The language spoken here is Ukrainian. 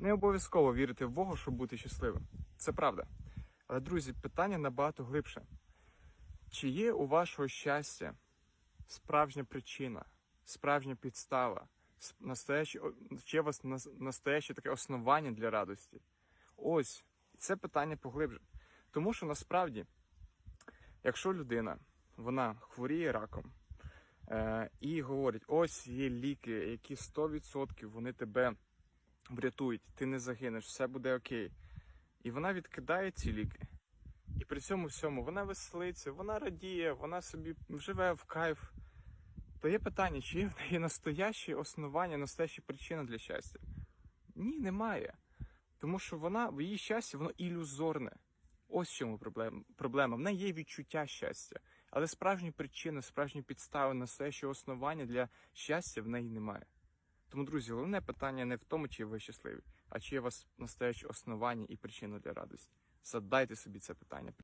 Не обов'язково вірити в Бога, щоб бути щасливим. Це правда. Але, друзі, питання набагато глибше. Чи є у вашого щастя справжня причина, справжня підстава, о, чи є у вас настояще таке основання для радості? Ось це питання поглибше. Тому що насправді, якщо людина вона хворіє раком е, і говорить, ось є ліки, які 100% вони тебе врятують, ти не загинеш, все буде окей. І вона відкидає ці ліки. І при цьому всьому вона веселиться, вона радіє, вона собі живе в кайф. То є питання, чи є в неї настоящі основання, настоящі причини для щастя? Ні, немає. Тому що вона в її щастя, воно ілюзорне. Ось в чому проблем- проблема. В неї є відчуття щастя, але справжні причини, справжні підстави, настоящого основання для щастя в неї немає. Тому, друзі, головне питання не в тому, чи ви щасливі, а чи є у вас настоящі основання і причини для радості. Задайте собі це питання.